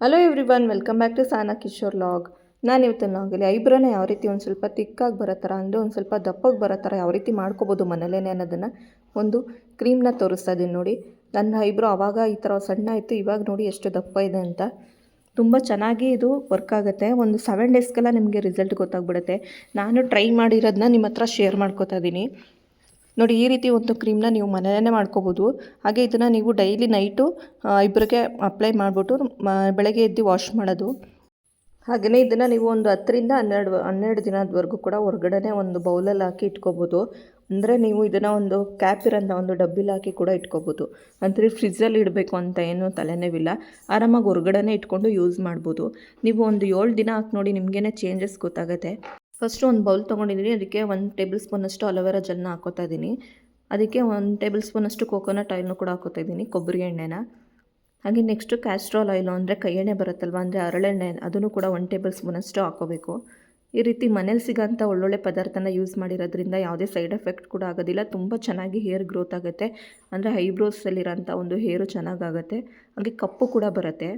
Hello everyone welcome back to Sana Kishore vlog ನಾನು ಇವತ್ತಿನ ಲಾಗಲ್ಲಿ ಐಬ್ರೋನ ಯಾವ ರೀತಿ ಒಂದು ಸ್ವಲ್ಪ ತಿಕ್ಕಾಗಿ ಬರೋ ಥರ ಅಂದರೆ ಒಂದು ಸ್ವಲ್ಪ ದಪ್ಪಗೆ ಬರೋ ಥರ ಯಾವ ರೀತಿ ಮಾಡ್ಕೋಬೋದು ಮನೇಲೇ ಅನ್ನೋದನ್ನು ಒಂದು ಕ್ರೀಮ್ನ ತೋರಿಸ್ತಾ ಇದ್ದೀನಿ ನೋಡಿ. ನನ್ನ ಐಬ್ರೋ ಆವಾಗ ಈ ಥರ ಸಣ್ಣ ಇತ್ತು, ಇವಾಗ ನೋಡಿ ಎಷ್ಟು ದಪ್ಪ ಇದೆ ಅಂತ. ತುಂಬ ಚೆನ್ನಾಗಿ ಇದು ವರ್ಕ್ ಆಗುತ್ತೆ. ಒಂದು ಸೆವೆನ್ ಡೇಸ್ಗೆಲ್ಲ ನಿಮಗೆ ರಿಸಲ್ಟ್ ಗೊತ್ತಾಗ್ಬಿಡುತ್ತೆ. ನಾನು ಟ್ರೈ ಮಾಡಿರೋದನ್ನ ನಿಮ್ಮ ಹತ್ರ ಶೇರ್ ಮಾಡ್ಕೋತಾ ಇದ್ದೀನಿ ನೋಡಿ, ಈ ರೀತಿ ಒಂದು ಕ್ರೀಮ್ನ ನೀವು ಮನೆಯಲ್ಲೇ ಮಾಡ್ಕೋಬೋದು. ಹಾಗೆ ಇದನ್ನು ನೀವು ಡೈಲಿ ನೈಟು ಇಬ್ಬರಿಗೆ ಅಪ್ಲೈ ಮಾಡಿಬಿಟ್ಟು ಬೆಳಗ್ಗೆ ಎದ್ದು ವಾಶ್ ಮಾಡೋದು. ಹಾಗೆಯೇ ಇದನ್ನು ನೀವು ಒಂದು ಹತ್ತರಿಂದ ಹನ್ನೆರಡು ಹನ್ನೆರಡು ದಿನದವರೆಗೂ ಕೂಡ ಹೊರಗಡೆ ಒಂದು ಬೌಲಲ್ಲಿ ಹಾಕಿ ಇಟ್ಕೋಬೋದು. ಅಂದರೆ ನೀವು ಇದನ್ನು ಒಂದು ಕ್ಯಾಪ್ ಇರೋಂಥ ಒಂದು ಡಬ್ಬಿಲಿ ಹಾಕಿ ಕೂಡ ಇಟ್ಕೋಬೋದು. ಅಂದರೆ ಫ್ರಿಜ್ಜಲ್ಲಿ ಇಡಬೇಕು ಅಂತ ಏನೂ ತಲೆನೇವಿಲ್ಲ. ಆರಾಮಾಗಿ ಹೊರಗಡೆನೇ ಇಟ್ಕೊಂಡು ಯೂಸ್ ಮಾಡ್ಬೋದು. ನೀವು ಒಂದು ಏಳು ದಿನ ಹಾಕಿ ನೋಡಿ, ನಿಮಗೇನೆ ಚೇಂಜಸ್ ಗೊತ್ತಾಗುತ್ತೆ. ಫಸ್ಟು ಒಂದು ಬೌಲ್ ತೊಗೊಂಡಿದ್ದೀನಿ ಅದಕ್ಕೆ ಒಂದು ಟೇಬಲ್ ಸ್ಪೂನಷ್ಟು ಅಲೋವೆರಾ ಜೆಲ್ನ ಹಾಕೋತಾ ಇದ್ದೀನಿ ಅದಕ್ಕೆ ಒಂದು ಟೇಬಲ್ ಸ್ಪೂನಷ್ಟು ಕೋಕೋನಟ್ ಆಯಿಲ್ನು ಕೂಡ ಹಾಕೋತಾ ಇದ್ದೀನಿ ಕೊಬ್ಬರಿ ಎಣ್ಣೆನ. ಹಾಗೆ ನೆಕ್ಸ್ಟು ಕ್ಯಾಸ್ಟ್ರಾಲ್ ಆಯಿಲು ಅಂದರೆ ಕೈ ಎಣ್ಣೆ ಬರುತ್ತಲ್ವ, ಅಂದರೆ ಹರಳೆಣ್ಣೆ ಅದನ್ನು ಕೂಡ ಒಂದು ಟೇಬಲ್ ಸ್ಪೂನಷ್ಟು ಹಾಕೋಬೇಕು. ಈ ರೀತಿ ಮನೇಲಿ ಸಿಗೋಂಥ ಒಳ್ಳೊಳ್ಳೆ ಪದಾರ್ಥನ ಯೂಸ್ ಮಾಡಿರೋದ್ರಿಂದ ಯಾವುದೇ ಸೈಡ್ ಎಫೆಕ್ಟ್ ಕೂಡ ಆಗೋದಿಲ್ಲ. ತುಂಬ ಚೆನ್ನಾಗಿ ಹೇರ್ ಗ್ರೋತ್ ಆಗುತ್ತೆ. ಅಂದರೆ ಐಬ್ರೋಸಲ್ಲಿರೋಂಥ ಒಂದು ಹೇರು ಚೆನ್ನಾಗಾಗುತ್ತೆ. ಹಾಗೆ ಕಪ್ಪು ಕೂಡ ಬರುತ್ತೆ.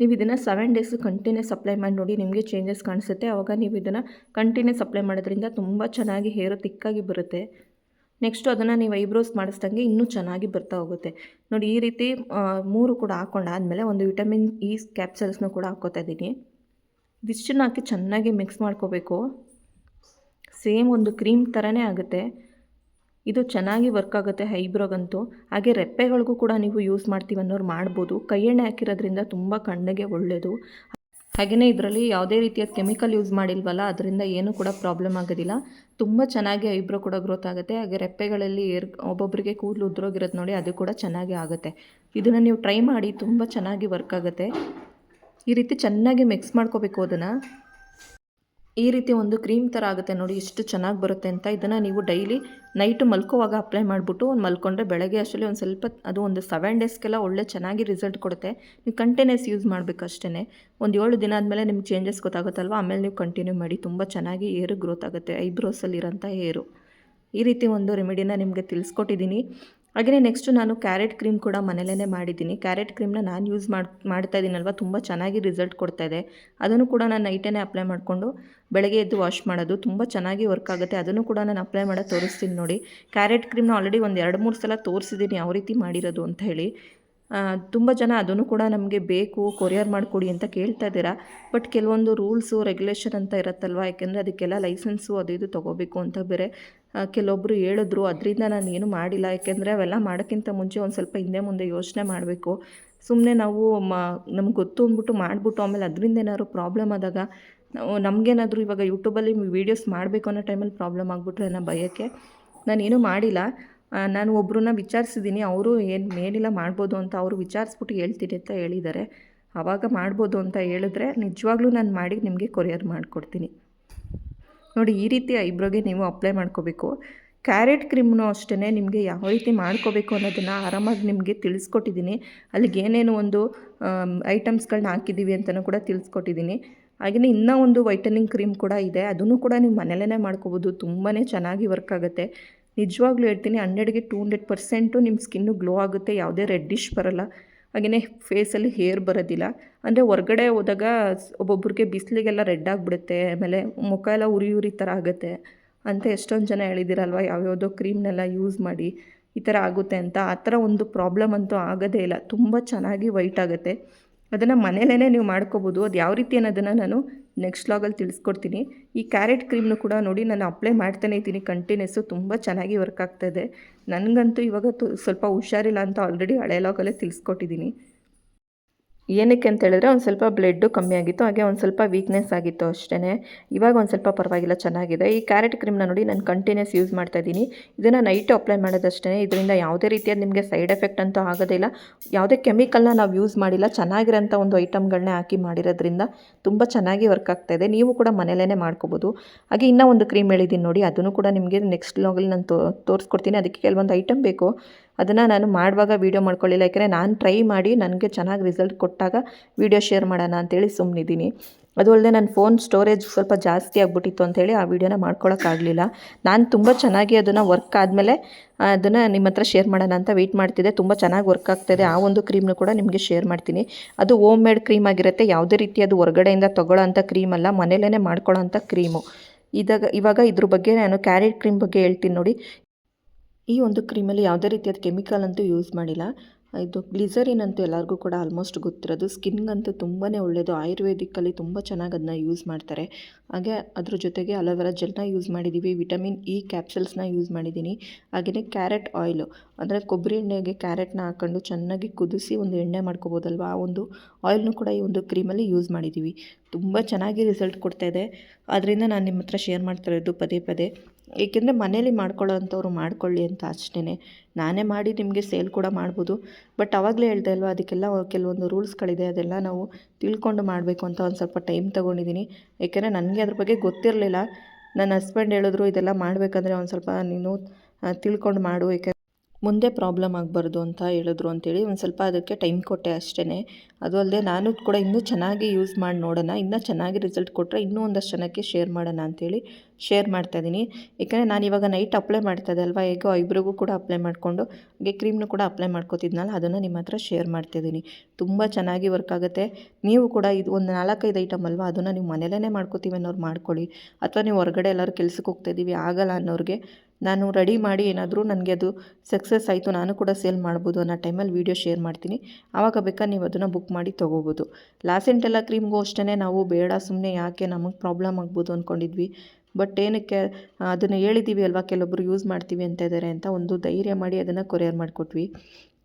ನೀವು ಇದನ್ನು ಸೆವೆನ್ ಡೇಸ್ ಕಂಟಿನ್ಯೂಸ್ ಅಪ್ಲೈ ಮಾಡಿ ನೋಡಿ ನಿಮಗೆ ಚೇಂಜಸ್ ಕಾಣಿಸುತ್ತೆ. ಆವಾಗ ನೀವು ಇದನ್ನು ಕಂಟಿನ್ಯೂಸ್ ಅಪ್ಲೈ ಮಾಡೋದ್ರಿಂದ ತುಂಬ ಚೆನ್ನಾಗಿ ಹೇರು ತಿಕ್ಕಾಗಿ ಬರುತ್ತೆ. ನೆಕ್ಸ್ಟು ಅದನ್ನು ನೀವು ಐಬ್ರೋಸ್ ಮಾಡಿಸ್ದಂಗೆ ಇನ್ನೂ ಚೆನ್ನಾಗಿ ಬರ್ತಾ ಹೋಗುತ್ತೆ. ನೋಡಿ ಈ ರೀತಿ ಮೂರು ಕೂಡ ಹಾಕೊಂಡಾದಮೇಲೆ ಒಂದು ವಿಟಮಿನ್ ಇ ಕ್ಯಾಪ್ಸಲ್ಸ್ನೂ ಕೂಡ ಹಾಕ್ಕೋತಾ ಇದ್ದೀನಿ. ಇದಿಷ್ಟನ್ನು ಹಾಕಿ ಚೆನ್ನಾಗಿ ಮಿಕ್ಸ್ ಮಾಡ್ಕೋಬೇಕು. ಸೇಮ್ ಒಂದು ಕ್ರೀಮ್ ಥರನೇ ಆಗುತ್ತೆ. ಇದು ಚೆನ್ನಾಗಿ ವರ್ಕ್ ಆಗುತ್ತೆ ಹೈಬ್ರೋಗಂತೂ ಹಾಗೆ ರೆಪ್ಪೆಗಳಿಗೂ ಕೂಡ ನೀವು ಯೂಸ್ ಮಾಡ್ತೀವಿ ಅನ್ನೋರು ಮಾಡ್ಬೋದು. ಕೈ ಎಣ್ಣೆ ಹಾಕಿರೋದ್ರಿಂದ ತುಂಬ ಕಣ್ಣಿಗೆ ಒಳ್ಳೆಯದು ಹಾಗೆಯೇ ಇದರಲ್ಲಿ ಯಾವುದೇ ರೀತಿಯ ಕೆಮಿಕಲ್ ಯೂಸ್ ಮಾಡಿಲ್ವಲ್ಲ, ಅದರಿಂದ ಏನೂ ಕೂಡ ಪ್ರಾಬ್ಲಮ್ ಆಗೋದಿಲ್ಲ. ತುಂಬ ಚೆನ್ನಾಗಿ ಐಬ್ರೋ ಕೂಡ ಗ್ರೋತ್ ಆಗುತ್ತೆ. ಹಾಗೆ ರೆಪ್ಪೆಗಳಲ್ಲಿ ಏರ್ ಒಬ್ಬೊಬ್ಬರಿಗೆ ಕೂದಲು ಉದ್ರೋಗಿರೋದು ನೋಡಿ ಅದು ಕೂಡ ಚೆನ್ನಾಗಿ ಆಗುತ್ತೆ. ಇದನ್ನು ನೀವು ಟ್ರೈ ಮಾಡಿ ತುಂಬ ಚೆನ್ನಾಗಿ ವರ್ಕ್ ಆಗುತ್ತೆ. ಈ ರೀತಿ ಚೆನ್ನಾಗಿ ಮಿಕ್ಸ್ ಮಾಡ್ಕೋಬೇಕು ಅದನ್ನು. ಈ ರೀತಿ ಒಂದು ಕ್ರೀಮ್ ಥರ ಆಗುತ್ತೆ ನೋಡಿ, ಎಷ್ಟು ಚೆನ್ನಾಗಿ ಬರುತ್ತೆ ಅಂತ. ಇದನ್ನು ನೀವು ಡೈಲಿ ನೈಟು ಮಲ್ಕೋವಾಗ ಅಪ್ಲೈ ಮಾಡಿಬಿಟ್ಟು ಒಂದು ಮಲ್ಕೊಂಡ್ರೆ ಬೆಳಗ್ಗೆ ಅಷ್ಟರಲ್ಲಿ ಒಂದು ಸ್ವಲ್ಪ, ಅದು ಒಂದು ಸೆವೆನ್ ಡೇಸ್ಗೆಲ್ಲ ಒಳ್ಳೆ ಚೆನ್ನಾಗಿ ರಿಸಲ್ಟ್ ಕೊಡುತ್ತೆ. ನೀವು ಕಂಟಿನ್ಯೂಸ್ ಯೂಸ್ ಮಾಡಬೇಕು ಅಷ್ಟೇ ಒಂದು ಏಳು ದಿನ ಆದಮೇಲೆ ನಿಮ್ಗೆ ಚೇಂಜಸ್ ಗೊತ್ತಾಗುತ್ತಲ್ವ? ಆಮೇಲೆ ನೀವು ಕಂಟಿನ್ಯೂ ಮಾಡಿ, ತುಂಬ ಚೆನ್ನಾಗಿ ಏರು ಗ್ರೋತ್ ಆಗುತ್ತೆ ಐಬ್ರೋಸಲ್ಲಿರೋಂಥ ಏರು. ಈ ರೀತಿ ಒಂದು ರೆಮಿಡಿನ ನಿಮಗೆ ತಿಳಿಸ್ಕೊಟ್ಟಿದ್ದೀನಿ. ಹಾಗೆಯೇ ನೆಕ್ಸ್ಟು ನಾನು ಕ್ಯಾರೆಟ್ ಕ್ರೀಮ್ ಕೂಡ ಮನೆಯಲ್ಲೇ ಮಾಡಿದ್ದೀನಿ. ಕ್ಯಾರೆಟ್ ಕ್ರೀಮ್ನ ನಾನು ಯೂಸ್ ಮಾಡಿ, ಮಾಡ್ತಾ ಇದ್ದೀನಲ್ವ ತುಂಬ ಚೆನ್ನಾಗಿ ರಿಸಲ್ಟ್ ಕೊಡ್ತಾ ಇದೆ. ಅದನ್ನು ಕೂಡ ನಾನು ನೈಟೇ ಅಪ್ಲೈ ಮಾಡಿಕೊಂಡು ಬೆಳಗ್ಗೆ ಎದ್ದು ವಾಶ್ ಮಾಡೋದು ತುಂಬ ಚೆನ್ನಾಗಿ ವರ್ಕ್ ಆಗುತ್ತೆ. ಅದನ್ನು ಕೂಡ ನಾನು ಅಪ್ಲೈ ಮಾಡೋದು ತೋರಿಸ್ತೀನಿ ನೋಡಿ. ಕ್ಯಾರೆಟ್ ಕ್ರೀಮ್ನ ಆಲ್ರೆಡಿ ಒಂದು ಎರಡು ಮೂರು ಸಲ ತೋರಿಸಿದ್ದೀನಿ ಯಾವ ರೀತಿ ಮಾಡಿರೋದು ಅಂತ ಹೇಳಿ. ತುಂಬ ಜನ ಅದನ್ನು ಕೂಡ ನಮಗೆ ಬೇಕು, ಕೊರಿಯರ್ ಮಾಡಿಕೊಡಿ ಅಂತ ಕೇಳ್ತಾ ಇದ್ದೀರಾ. ಬಟ್ ಕೆಲವೊಂದು ರೂಲ್ಸು, ರೆಗ್ಯುಲೇಷನ್ ಅಂತ ಇರುತ್ತಲ್ವ? ಯಾಕೆಂದರೆ ಅದಕ್ಕೆಲ್ಲ ಲೈಸೆನ್ಸು ಅದು ಇದು ತೊಗೋಬೇಕು ಅಂತ ಬೇರೆ ಕೆಲವೊಬ್ಬರು ಹೇಳಿದ್ರು. ಅದರಿಂದ ನಾನು ಏನು ಮಾಡಿಲ್ಲ. ಯಾಕೆಂದರೆ ಅವೆಲ್ಲ ಮಾಡೋಕ್ಕಿಂತ ಮುಂಚೆ ಒಂದು ಸ್ವಲ್ಪ ಹಿಂದೆ ಮುಂದೆ ಯೋಚನೆ ಮಾಡಬೇಕು. ಸುಮ್ಮನೆ ನಾವು ಮ, ನಮ್ಗೆ ಗೊತ್ತು ಅಂದ್ಬಿಟ್ಟು ಮಾಡಿಬಿಟ್ಟು ಆಮೇಲೆ ಅದರಿಂದ ಏನಾದ್ರು ಪ್ರಾಬ್ಲಮ್ ಆದಾಗ, ನಾವು ನಮಗೇನಾದರೂ ಇವಾಗ ಯೂಟ್ಯೂಬಲ್ಲಿ ವೀಡಿಯೋಸ್ ಮಾಡಬೇಕು ಅನ್ನೋ ಟೈಮಲ್ಲಿ ಪ್ರಾಬ್ಲಮ್ ಆಗಿಬಿಟ್ರೆ ನಾನು ಭಯಕ್ಕೆ ನಾನೇನು ಮಾಡಿಲ್ಲ. ನಾನು ಒಬ್ಬರನ್ನ ವಿಚಾರಿಸಿದ್ದೀನಿ, ಅವರು ಏನು ಏನಿಲ್ಲ ಮಾಡ್ಬೋದು ಅಂತ ಅವರು ವಿಚಾರಿಸ್ಬಿಟ್ಟು ಹೇಳ್ತೀನಿ ಅಂತ ಹೇಳಿದ್ದಾರೆ. ಆವಾಗ ಮಾಡ್ಬೋದು ಅಂತ ಹೇಳಿದ್ರೆ ನಿಜವಾಗ್ಲೂ ನಾನು ಮಾಡಿ ನಿಮಗೆ ಕೊರಿಯರ್ ಮಾಡಿಕೊಡ್ತೀನಿ. ನೋಡಿ, ಈ ರೀತಿ ಐಬ್ರೋಗೆ ನೀವು ಅಪ್ಲೈ ಮಾಡ್ಕೋಬೇಕು. ಕ್ಯಾರೆಟ್ ಕ್ರೀಮ್ನು ಅಷ್ಟೇ ನಿಮಗೆ ಯಾವ ರೀತಿ ಮಾಡ್ಕೋಬೇಕು ಅನ್ನೋದನ್ನು ಆರಾಮಾಗಿ ನಿಮಗೆ ತಿಳಿಸ್ಕೊಟ್ಟಿದ್ದೀನಿ. ಅಲ್ಲಿಗೆ ಏನೇನು ಒಂದು ಐಟಮ್ಸ್ಗಳನ್ನ ಹಾಕಿದ್ದೀವಿ ಅಂತಲೂ ಕೂಡ ತಿಳಿಸ್ಕೊಟ್ಟಿದ್ದೀನಿ. ಹಾಗೆಯೇ ಇನ್ನೂ ಒಂದು ವೈಟನಿಂಗ್ ಕ್ರೀಮ್ ಕೂಡ ಇದೆ. ಅದನ್ನು ಕೂಡ ನೀವು ಮನೆಯಲ್ಲೇ ಮಾಡ್ಕೋಬೋದು. ತುಂಬಾ ಚೆನ್ನಾಗಿ ವರ್ಕ್ ಆಗುತ್ತೆ. ನಿಜವಾಗ್ಲೂ ಹೇಳ್ತೀನಿ ಹಂಡ್ರೆಡ್ಗೆ ಟೂ ಹಂಡ್ರೆಡ್ ಪರ್ಸೆಂಟು ನಿಮ್ಮ ಸ್ಕಿನ್ನು ಗ್ಲೋ ಆಗುತ್ತೆ, ಯಾವುದೇ ರೆಡ್ಡಿಶ್ ಬರೋಲ್ಲ. ಹಾಗೆಯೇ ಫೇಸಲ್ಲಿ ಹೇರ್ ಬರೋದಿಲ್ಲ. ಅಂದರೆ ಹೊರಗಡೆ ಹೋದಾಗ ಒಬ್ಬೊಬ್ರಿಗೆ ಬಿಸಿಲಿಗೆಲ್ಲ ರೆಡ್ ಆಗಿಬಿಡುತ್ತೆ, ಆಮೇಲೆ ಮುಖ ಎಲ್ಲ ಉರಿ ಉರಿ ಥರ ಆಗುತ್ತೆ ಅಂತ ಎಷ್ಟೊಂದು ಜನ ಹೇಳಿದ್ದೀರಲ್ವ ಯಾವ್ಯಾವುದೋ ಕ್ರೀಮ್ನೆಲ್ಲ ಯೂಸ್ ಮಾಡಿ ಈ ಥರ ಆಗುತ್ತೆ ಅಂತ. ಆ ಥರ ಒಂದು ಪ್ರಾಬ್ಲಮ್ ಅಂತೂ ಆಗೋದೇ ಇಲ್ಲ. ತುಂಬ ಚೆನ್ನಾಗಿ ವೈಟ್ ಆಗುತ್ತೆ. ಅದನ್ನು ಮನೇಲೇ ನೀವು ಮಾಡ್ಕೋಬೋದು. ಅದು ಯಾವ ರೀತಿ ಅನ್ನೋದನ್ನು ನಾನು ನೆಕ್ಸ್ಟ್ ಲಾಗಲ್ಲಿ ತಿಳಿಸ್ಕೊಡ್ತೀನಿ. ಈ ಕ್ಯಾರೆಟ್ ಕ್ರೀಮ್ನು ಕೂಡ ನೋಡಿ ನಾನು ಅಪ್ಲೈ ಮಾಡ್ತಾನೆ ಇದ್ದೀನಿ. ಕಂಟಿನ್ಯೂಸು ತುಂಬ ಚೆನ್ನಾಗಿ ವರ್ಕ್ ಆಗ್ತಾ ಇದೆ. ನನಗಂತೂ ಇವಾಗ ಸ್ವಲ್ಪ ಹುಷಾರಿಲ್ಲ ಅಂತ ಆಲ್ರೆಡಿ ಹಳೆ ಲಾಗಲ್ಲೇ ತಿಳಿಸ್ಕೊಟ್ಟಿದ್ದೀನಿ. ಏನಕ್ಕೆ ಅಂತ ಹೇಳಿದ್ರೆ ಒಂದು ಸ್ವಲ್ಪ ಬ್ಲಡ್ಡು ಕಮ್ಮಿ ಆಗಿತ್ತು, ಹಾಗೆ ಒಂದು ಸ್ವಲ್ಪ ವೀಕ್ನೆಸ್ ಆಗಿತ್ತು ಅಷ್ಟೇ ಇವಾಗ ಒಂದು ಸ್ವಲ್ಪ ಪರವಾಗಿಲ್ಲ, ಚೆನ್ನಾಗಿದೆ. ಈ ಕ್ಯಾರೆಟ್ ಕ್ರೀಮ್ನ ನೋಡಿ ನಾನು ಕಂಟಿನ್ಯೂಸ್ ಯೂಸ್ ಮಾಡ್ತಾ ಇದ್ದೀನಿ. ಇದನ್ನು ನೈಟು ಅಪ್ಲೈ ಮಾಡೋದಷ್ಟೇ ಇದರಿಂದ ಯಾವುದೇ ರೀತಿಯಾದ ನಿಮಗೆ ಸೈಡ್ ಎಫೆಕ್ಟ್ ಅಂತೂ ಆಗೋದಿಲ್ಲ ಯಾವುದೇ ಕೆಮಿಕಲ್ನ ನಾವು ಯೂಸ್ ಮಾಡಿಲ್ಲ, ಚೆನ್ನಾಗಿರೋಂಥ ಒಂದು ಐಟಮ್ಗಳನ್ನೇ ಹಾಕಿ ಮಾಡಿರೋದ್ರಿಂದ ತುಂಬ ಚೆನ್ನಾಗಿ ವರ್ಕ್ ಆಗ್ತಾ ಇದೆ. ನೀವು ಕೂಡ ಮನೇಲೇ ಮಾಡ್ಕೋಬೋದು. ಹಾಗೆ ಇನ್ನೂ ಒಂದು ಕ್ರೀಮ್ ಹೇಳಿದ್ದೀನಿ ನೋಡಿ, ಅದನ್ನು ಕೂಡ ನಿಮಗೆ ನೆಕ್ಸ್ಟ್ ಲಾಗಲ್ಲಿ ನಾನು ತೋರಿಸ್ಕೊಡ್ತೀನಿ. ಅದಕ್ಕೆ ಕೆಲವೊಂದು ಐಟಮ್ ಬೇಕು. ಅದನ್ನು ನಾನು ಮಾಡುವಾಗ ವೀಡಿಯೋ ಮಾಡ್ಕೊಳ್ಳಿಲ್ಲ. ಯಾಕೆಂದರೆ ನಾನು ಟ್ರೈ ಮಾಡಿ ನನಗೆ ಚೆನ್ನಾಗಿ ರಿಸಲ್ಟ್ ಕೊಟ್ಟಾಗ ವೀಡಿಯೋ ಶೇರ್ ಮಾಡೋಣ ಅಂತೇಳಿ ಸುಮ್ಮನಿದ್ದೀನಿ ಅದು ಅಲ್ಲದೆ ನನ್ನ ಫೋನ್ ಸ್ಟೋರೇಜ್ ಸ್ವಲ್ಪ ಜಾಸ್ತಿ ಆಗಿಬಿಟ್ಟಿತ್ತು ಅಂಥೇಳಿ ಆ ವಿಡಿಯೋನ ಮಾಡ್ಕೊಳ್ಳೋಕ್ಕಾಗಲಿಲ್ಲ ನಾನು ತುಂಬ ಚೆನ್ನಾಗಿ ಅದನ್ನು ವರ್ಕ್ ಆದಮೇಲೆ, ಅದನ್ನು ನಿಮ್ಮ ಹತ್ರ ಶೇರ್ ಮಾಡೋಣ ಅಂತ ವೆಯ್ಟ್ ಮಾಡ್ತಿದ್ದೆ. ತುಂಬ ಚೆನ್ನಾಗಿ ವರ್ಕ್ ಆಗ್ತಾಯಿದೆ ಆ ಒಂದು ಕ್ರೀಮ್ನು ಕೂಡ ನಿಮಗೆ ಶೇರ್ ಮಾಡ್ತೀನಿ. ಅದು ಓಮ್ ಮೇಡ್ ಕ್ರೀಮ್ ಆಗಿರುತ್ತೆ. ಯಾವುದೇ ರೀತಿ ಅದು ಹೊರಗಡೆಯಿಂದ ತೊಗೊಳ್ಳೋ ಅಂಥ ಕ್ರೀಮ್ ಅಲ್ಲ ಮನೇಲೇ ಮಾಡ್ಕೊಳ್ಳೋ ಅಂಥ ಕ್ರೀಮು ಇದಾಗ, ಇವಾಗ ಇದ್ರ ಬಗ್ಗೆ ನಾನು ಕ್ಯಾರೆಟ್ ಕ್ರೀಮ್ ಬಗ್ಗೆ ಹೇಳ್ತೀನಿ ನೋಡಿ. ಈ ಒಂದು ಕ್ರೀಮಲ್ಲಿ ಯಾವುದೇ ರೀತಿಯಾದ ಕೆಮಿಕಲ್ ಅಂತೂ ಯೂಸ್ ಮಾಡಿಲ್ಲ. ಇದು ಗ್ಲಿಸರಿನ್ ಅಂತೂ ಎಲ್ಲರಿಗೂ ಕೂಡ ಆಲ್ಮೋಸ್ಟ್ ಗೊತ್ತಿರೋದು. ಸ್ಕಿನ್ಗಂತೂ ತುಂಬಾ ಒಳ್ಳೆಯದು ಆಯುರ್ವೇದಿಕ್ಕಲ್ಲಿ ತುಂಬ ಚೆನ್ನಾಗಿ ಅದನ್ನ ಯೂಸ್ ಮಾಡ್ತಾರೆ. ಹಾಗೆ ಅದ್ರ ಜೊತೆಗೆ ಅಲೋವೆರಾ ಜೆಲ್ನ ಯೂಸ್ ಮಾಡಿದ್ದೀವಿ ವಿಟಮಿನ್ ಇ ಕ್ಯಾಪ್ಸಲ್ಸ್ನ ಯೂಸ್ ಮಾಡಿದ್ದೀನಿ ಹಾಗೆಯೇ ಕ್ಯಾರೆಟ್ ಆಯಿಲು ಅಂದರೆ ಕೊಬ್ಬರಿ ಎಣ್ಣೆಗೆ ಕ್ಯಾರೆಟ್ನ ಹಾಕ್ಕೊಂಡು ಚೆನ್ನಾಗಿ ಕುದಿಸಿ ಒಂದು ಎಣ್ಣೆ ಮಾಡ್ಕೋಬೋದಲ್ವ? ಆ ಒಂದು ಆಯಿಲ್ನು ಕೂಡ ಈ ಒಂದು ಕ್ರೀಮಲ್ಲಿ ಯೂಸ್ ಮಾಡಿದ್ದೀವಿ ತುಂಬ ಚೆನ್ನಾಗಿ ರಿಸಲ್ಟ್ ಕೊಡ್ತಾಯಿದೆ ಅದರಿಂದ ನಾನು ನಿಮ್ಮ ಹತ್ರ ಶೇರ್ ಮಾಡ್ತಾ ಇರೋದು ಪದೇ ಪದೇ. ಏಕೆಂದರೆ ಮನೇಲಿ ಮಾಡ್ಕೊಳ್ಳೋ ಅಂಥವ್ರು ಮಾಡ್ಕೊಳ್ಳಿ ಅಂತ ಅಷ್ಟೇ ನಾನೇ ಮಾಡಿ ನಿಮಗೆ ಸೇಲ್ ಕೂಡ ಮಾಡ್ಬೋದು. ಬಟ್ ಆವಾಗಲೇ ಹೇಳ್ದೆ ಅಲ್ವಾ, ಅದಕ್ಕೆಲ್ಲ ಕೆಲವೊಂದು ರೂಲ್ಸ್ಗಳಿದೆ, ಅದೆಲ್ಲ ನಾವು ತಿಳ್ಕೊಂಡು ಮಾಡಬೇಕು ಅಂತ ಒಂದು ಸ್ವಲ್ಪ ಟೈಮ್ ತೊಗೊಂಡಿದ್ದೀನಿ. ಏಕೆಂದರೆ ನನಗೆ ಅದ್ರ ಬಗ್ಗೆ ಗೊತ್ತಿರಲಿಲ್ಲ. ನನ್ನ ಹಸ್ಬೆಂಡ್ ಹೇಳಿದ್ರು, ಇದೆಲ್ಲ ಮಾಡಬೇಕಂದ್ರೆ ಒಂದು ಸ್ವಲ್ಪ ನೀನು ತಿಳ್ಕೊಂಡು ಮಾಡು. ಏಕೆ ಮುಂದೆ ಪ್ರಾಬ್ಲಮ್ ಆಗಬಾರ್ದು ಅಂತ ಹೇಳಿದ್ರು ಅಂತೇಳಿ ಒಂದು ಸ್ವಲ್ಪ ಅದಕ್ಕೆ ಟೈಮ್ ಕೊಟ್ಟೆ ಅಷ್ಟೇ ಅದು ಅಲ್ಲದೆ ನಾನು ಕೂಡ ಇನ್ನೂ ಚೆನ್ನಾಗಿ ಯೂಸ್ ಮಾಡಿ ನೋಡೋಣ, ಇನ್ನೂ ಚೆನ್ನಾಗಿ ರಿಸಲ್ಟ್ ಕೊಟ್ಟರೆ ಇನ್ನೂ ಒಂದಷ್ಟು ಜನಕ್ಕೆ ಶೇರ್ ಮಾಡೋಣ ಅಂತೇಳಿ ಶೇರ್ ಮಾಡ್ತಾಯಿದ್ದೀನಿ ಏಕೆಂದರೆ ನಾನು ಇವಾಗ ನೈಟ್ ಅಪ್ಲೈ ಮಾಡ್ತಾಯಿದ್ದೆ ಅಲ್ವಾ, ಹೇಗೋ ಐಬ್ರಿಗೂ ಕೂಡ ಅಪ್ಲೈ ಮಾಡಿಕೊಂಡು, ಹಾಗೆ ಕ್ರೀಮ್ನು ಕೂಡ ಅಪ್ಲೈ ಮಾಡ್ಕೋತಿದ್ನಲ್ಲ, ಅದನ್ನು ನಿಮ್ಮ ಹತ್ರ ಶೇರ್ ಮಾಡ್ತಿದ್ದೀನಿ ತುಂಬ ಚೆನ್ನಾಗಿ ವರ್ಕ್ ಆಗುತ್ತೆ. ನೀವು ಕೂಡ ಇದು ಒಂದು ನಾಲ್ಕೈದು ಐಟಮ್ ಅಲ್ವಾ, ಅದನ್ನು ನೀವು ಮನೇಲೇ ಮಾಡ್ಕೋತೀವಿ ಅನ್ನೋರು ಮಾಡ್ಕೊಳ್ಳಿ. ಅಥವಾ ನೀವು ಹೊರಗಡೆ ಎಲ್ಲರೂ ಕೆಲ್ಸಕ್ಕೆ ಹೋಗ್ತಾ ಇದ್ದೀವಿ ಆಗಲ್ಲ ಅನ್ನೋರಿಗೆ ನಾನು ರೆಡಿ ಮಾಡಿ ಏನಾದರೂ ನನಗೆ ಅದು ಸಕ್ಸಸ್ ಆಯಿತು, ನಾನು ಕೂಡ ಸೇಲ್ ಮಾಡ್ಬೋದು ಅನ್ನೋ ಟೈಮಲ್ಲಿ ವೀಡಿಯೋ ಶೇರ್ ಮಾಡ್ತೀನಿ. ಆವಾಗ ಬೇಕಾದ್ರೆ ನೀವು ಅದನ್ನು ಬುಕ್ ಮಾಡಿ ತೊಗೋಬೋದು. ಲಾಸೆಂಟೆಲ್ಲ ಕ್ರೀಮ್ಗೂ ಅಷ್ಟೇ ನಾವು ಬೇಡ ಸುಮ್ಮನೆ ಯಾಕೆ ನಮಗೆ ಪ್ರಾಬ್ಲಮ್ ಆಗ್ಬೋದು ಅಂದ್ಕೊಂಡಿದ್ವಿ ಬಟ್ ಏನಕ್ಕೆ ಅದನ್ನು ಹೇಳಿದ್ದೀವಿ ಅಲ್ವಾ ಕೆಲವೊಬ್ಬರು ಯೂಸ್ ಮಾಡ್ತೀವಿ ಅಂತ ಇದ್ದಾರೆ ಅಂತ ಒಂದು ಧೈರ್ಯ ಮಾಡಿ ಅದನ್ನು ಕೊರಿಯರ್ ಮಾಡಿಕೊಟ್ವಿ.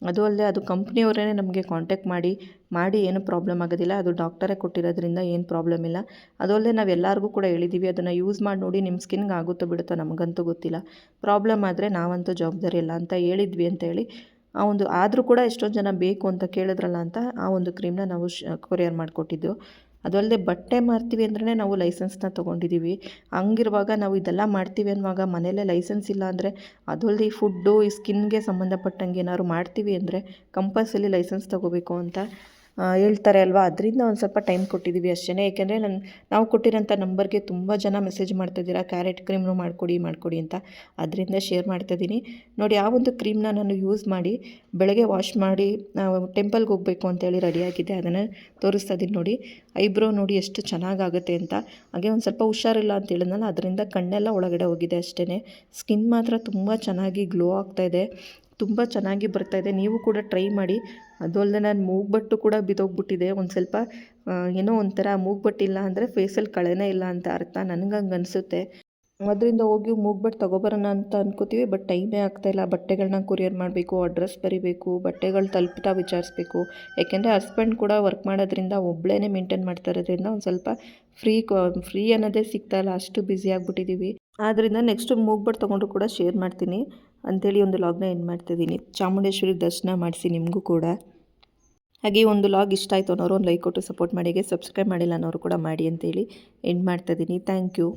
ಅದು ಅಲ್ಲದೆ ಅದು ಕಂಪ್ನಿಯವರೇ ನಮಗೆ ಕಾಂಟ್ಯಾಕ್ಟ್ ಮಾಡಿ ಮಾಡಿ ಏನು ಪ್ರಾಬ್ಲಮ್ ಆಗೋದಿಲ್ಲ. ಅದು ಡಾಕ್ಟರೇ ಕೊಟ್ಟಿರೋದ್ರಿಂದ ಏನು ಪ್ರಾಬ್ಲಮ್ ಇಲ್ಲ. ಅದು ಅಲ್ಲದೆ ನಾವು ಎಲ್ಲರಿಗೂ ಕೂಡ ಹೇಳಿದ್ದೀವಿ ಅದನ್ನು ಯೂಸ್ ಮಾಡಿ ನೋಡಿ ನಿಮ್ಮ ಸ್ಕಿನ್ಗೆ ಆಗುತ್ತೋ ಬಿಡುತ್ತೋ ನಮಗಂತೂ ಗೊತ್ತಿಲ್ಲ. ಪ್ರಾಬ್ಲಮ್ ಆದರೆ ನಾವಂತೂ ಜವಾಬ್ದಾರಿ ಇಲ್ಲ ಅಂತ ಹೇಳಿದ್ವಿ ಅಂತ ಹೇಳಿ, ಆ ಒಂದು ಆದರೂ ಕೂಡ ಎಷ್ಟೊಂದು ಜನ ಬೇಕು ಅಂತ ಕೇಳಿದ್ರಲ್ಲ ಅಂತ ಆ ಒಂದು ಕ್ರೀಮ್ನ ನಾವು ಶ್ ಕೊರಿಯರ್ ಮಾಡಿಕೊಟ್ಟಿದ್ದು. ಅದು ಅಲ್ಲದೆ ಬಟ್ಟೆ ಮಾರ್ತೀವಿ ಅಂದ್ರೆ ನಾವು ಲೈಸೆನ್ಸ್ನ ತೊಗೊಂಡಿದ್ದೀವಿ ಹಂಗಿರುವಾಗ ನಾವು ಇದೆಲ್ಲ ಮಾಡ್ತೀವಿ ಅನ್ನುವಾಗ ಮನೇಲೇ ಲೈಸೆನ್ಸ್ ಇಲ್ಲ ಅಂದರೆ ಅದು ಅಲ್ಲದೆ ಈ ಫುಡ್ಡು, ಈ ಸ್ಕಿನ್ಗೆ ಸಂಬಂಧಪಟ್ಟಂಗೆ ಏನಾದ್ರು ಮಾಡ್ತೀವಿ ಅಂದರೆ ಕಂಪಲ್ಸರಿ ಲೈಸೆನ್ಸ್ ತೊಗೋಬೇಕು ಅಂತ ಹೇಳ್ತಾರೆ ಅಲ್ವಾ? ಅದರಿಂದ ಒಂದು ಸ್ವಲ್ಪ ಟೈಮ್ ಕೊಟ್ಟಿದ್ದೀವಿ ಅಷ್ಟೇ ಏಕೆಂದರೆ ನನ್ನ ನಾವು ಕೊಟ್ಟಿರೋಂಥ ನಂಬರ್ಗೆ ತುಂಬ ಜನ ಮೆಸೇಜ್ ಮಾಡ್ತಾಯಿದ್ದೀರಾ ಕ್ಯಾರೆಟ್ ಕ್ರೀಮ್ನು ಮಾಡಿಕೊಡಿ ಮಾಡಿಕೊಡಿ ಅಂತ. ಅದರಿಂದ ಶೇರ್ ಮಾಡ್ತಾಯಿದ್ದೀನಿ ನೋಡಿ, ಆ ಒಂದು ಕ್ರೀಮ್ನ ನಾನು ಯೂಸ್ ಮಾಡಿ, ಬೆಳಗ್ಗೆ ವಾಶ್ ಮಾಡಿ ಟೆಂಪಲ್ಗೆ ಹೋಗಬೇಕು ಅಂತೇಳಿ ರೆಡಿಯಾಗಿದ್ದೆ ಅದನ್ನು ತೋರಿಸ್ತಾ ಇದ್ದೀನಿ ನೋಡಿ. ಐಬ್ರೋ ನೋಡಿ ಎಷ್ಟು ಚೆನ್ನಾಗಾಗುತ್ತೆ ಅಂತ. ಹಾಗೆ ಒಂದು ಸ್ವಲ್ಪ ಹುಷಾರಿಲ್ಲ ಅಂತ ಹೇಳಿದ್ನಲ್ಲ, ಅದರಿಂದ ಕಣ್ಣೆಲ್ಲ ಒಳಗಡೆ ಹೋಗಿದೆ ಅಷ್ಟೇ ಸ್ಕಿನ್ ಮಾತ್ರ ತುಂಬ ಚೆನ್ನಾಗಿ ಗ್ಲೋ ಆಗ್ತಾಯಿದೆ ತುಂಬ ಚೆನ್ನಾಗಿ ಬರ್ತಾಯಿದೆ ನೀವು ಕೂಡ ಟ್ರೈ ಮಾಡಿ ಅದು ಅಲ್ಲದೆ ನಾನು ಮೂಗ್ಬಟ್ಟು ಕೂಡ ಬಿದ್ದೋಗ್ಬಿಟ್ಟಿದೆ. ಒಂದು ಸ್ವಲ್ಪ ಏನೋ ಒಂಥರ ಮೂಗ್ಬಟ್ಟಿಲ್ಲ ಅಂದರೆ ಫೇಸಲ್ಲಿ ಕಳೆನೇ ಇಲ್ಲ ಅಂತ ಅರ್ಥ. ನನಗೆ ಹಂಗೆ ಅನಿಸುತ್ತೆ. ಅದರಿಂದ ಹೋಗಿ ಮೂಗ್ಬಟ್ಟು ತೊಗೊಬರೋಣ ಅಂತ ಅನ್ಕೋತೀವಿ ಬಟ್ ಟೈಮೇ ಆಗ್ತಾಯಿಲ್ಲ ಬಟ್ಟೆಗಳನ್ನ ಕೊರಿಯರ್ ಮಾಡಬೇಕು ಅಡ್ರೆಸ್ ಬರಿಬೇಕು, ಬಟ್ಟೆಗಳು ತಲುಪ್ತಾ ವಿಚಾರಿಸ್ಬೇಕು. ಯಾಕೆಂದರೆ ಹಸ್ಬೆಂಡ್ ಕೂಡ ವರ್ಕ್ ಮಾಡೋದ್ರಿಂದ ಒಬ್ಬಳೇ ಮೇಂಟೈನ್ ಮಾಡ್ತಾ ಇರೋದ್ರಿಂದ ಒಂದು ಸ್ವಲ್ಪ ಫ್ರೀ ಫ್ರೀ ಅನ್ನೋದೇ ಸಿಗ್ತಾ ಇಲ್ಲ. ಅಷ್ಟು ಬ್ಯುಸಿ ಆಗಿಬಿಟ್ಟಿದ್ದೀವಿ ಆದ್ದರಿಂದ ನೆಕ್ಸ್ಟ್ ಮೂಗ್ಬಟ್ಟು ತೊಗೊಂಡ್ರು ಕೂಡ ಶೇರ್ ಮಾಡ್ತೀನಿ. ಅಂಥೇಳಿ ಒಂದು ಲಾಗ್ನ ಏನು ಮಾಡ್ತಿದ್ದೀನಿ ಚಾಮುಂಡೇಶ್ವರಿ ದರ್ಶನ ಮಾಡಿಸಿ ನಿಮಗೂ ಕೂಡ. ಹಾಗೆ ಒಂದು ಲಾಗ್ ಇಷ್ಟ ಆಯಿತು ಅನ್ನೋರು ಒಂದು ಲೈಕ್ ಕೊಟ್ಟು ಸಪೋರ್ಟ್ ಮಾಡಿ, ಹಾಗೆ ಸಬ್ಸ್ಕ್ರೈಬ್ ಮಾಡಿಲ್ಲ ಅನ್ನೋರು ಕೂಡ ಮಾಡಿ ಅಂತೇಳಿ ಎಂಡ್ ಮಾಡ್ತಾಯಿದ್ದೀನಿ ಥ್ಯಾಂಕ್ ಯು